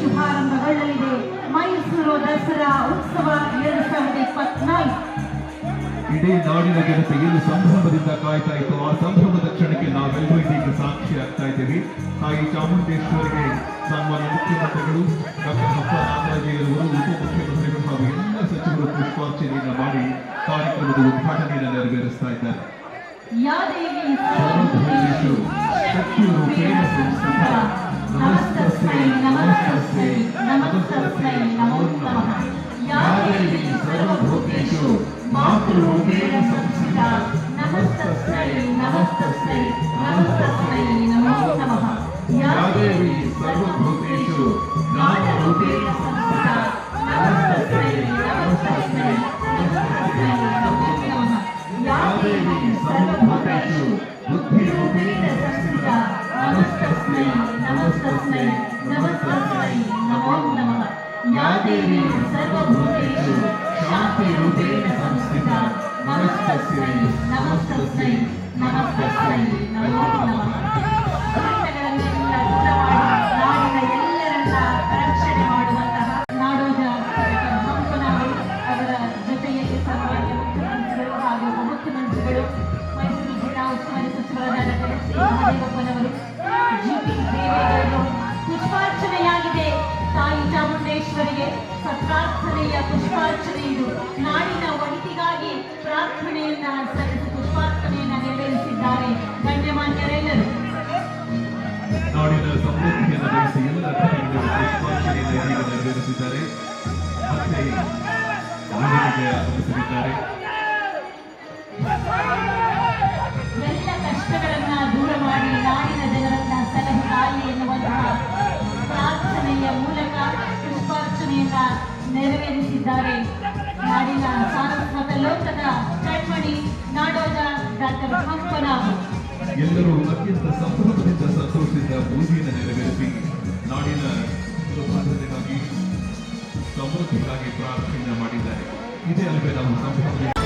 ಶುಭಾರಂಭಗೊಳ್ಳಲಿದೆ. ಮೈಸೂರು ದಸರಾ ಉತ್ಸವ ಎರಡು ಸಾವಿರದ ಇಪ್ಪತ್ನಾಲ್ಕು. ಇಡೀ ನಾಡಿನ ಜನತೆ ಏನು ಸಂಭ್ರಮದಿಂದ ಕಾಯ್ತಾ ಇತ್ತು. ಆ ಸಂಭ್ರಮದ ಕ್ಷಣಕ್ಕೆ ನಾವೆಲ್ಲರೂ ಇದೀಗ ಸಾಕ್ಷಿ ಆಗ್ತಾ ಇದ್ದೀವಿ. ತಾಯಿ ಚಾಮುಂಡೇಶ್ವರಿಗೆ ಸನ್ಮಾನ ಮುಖ್ಯಮಂತ್ರಿಗಳು ಡಾಕ್ಟರ್ ಹಬ್ಬ ನಾಗರಾಜಯ್ಯರವರು ಉಪಮುಖ್ಯಮಂತ್ರಿಗಳು ಹಾಗೂ ಎಲ್ಲ ಸಚಿವರು ಪುಷ್ಪಾರ್ಚನೆಯನ್ನು ಮಾಡಿ ಕಾರ್ಯಕ್ರಮದ ಉದ್ಘಾಟನೆಯನ್ನು ನೆರವೇರಿಸ್ತಾ ಇದ್ದಾರೆ. ಯಾದೇವಿ ಸಂಸ್ಥಿತಾ ನಮಸ್ತಸ್ಮೈ ನಮಸ್ತಸ್ಮೈ ನಮೋ. ನಮಃ ಯಾ ದೇವಿ ಸರ್ವಭೂತೇಷು ಮಾತೃರೂಪೇಣ ಸಂಸ್ಥಿತಾ ನಮಸ್ತಸ್ಮೈ ನಮಸ್ತಸ್ಮೈ ನಮಸ್ತಸ್ಮೈ ನಮೋ ನಮಃ ಯಾ ದೇವಿ ಸರ್ವಭೂತೇಷು ನಮಸ್ತಸ್ಮೈ ನಮಸ್ತಸ್ಮೈ ನಮೋ ನಮಃ ಯಾ ದೇವಿ ಸರ್ವಭೂತೇಷು ಶಾಂತಿರೂಪೇಣ ಸಂಸ್ಥಿತಾ ನಮಸ್ತಸ್ಮೈ ನಮಸ್ತಸ್ಮೈ ಚಾಮುಂಡೇಶ್ವರಿಗೆ ಸತ್ರಾರ್ಥನೆಯ ಪುಷ್ಪಾರ್ಚನೆ ನಾಡಿನ ಒಳಿತಿಗಾಗಿ ಪ್ರಾರ್ಥನೆಯನ್ನ ಸಲ್ಲಿಸಿ ಪುಷ್ಪಾರ್ಚನೆಯನ್ನ ನೆರವೇರಿಸಿದ್ದಾರೆ. ಗಣ್ಯಮಾನ್ಯರೆಲ್ಲರೂ ನೆರವೇರಿಸಿದ್ದಾರೆ. ಪುಷ್ಪಾರ್ಚನೆಯನ್ನ ನೆರವೇರಿಸಿದ್ದಾರೆ. ನಾಡಿನ ಸಾರಸ್ವತ ಲೋಕದ ಕಣ್ಮಣಿ ನಾಡೋಜ ಡಾಕ್ಟರ್ ಹಂಪನಾಭ ಎಲ್ಲರೂ ಅತ್ಯಂತ ಸಂಭ್ರಮದಿಂದ ಸಂತೋಷದಿಂದ ಪೂಜೆಯನ್ನು ನೆರವೇರಿಸಿ, ನಾಡಿನ ಸುಭದ್ರತೆಗಾಗಿ ಸಮೃದ್ಧಿಗಾಗಿ ಪ್ರಾರ್ಥನೆ ಮಾಡಿದ್ದಾರೆ. ಇದೇ ಅಲ್ಲವೇ ನಾವು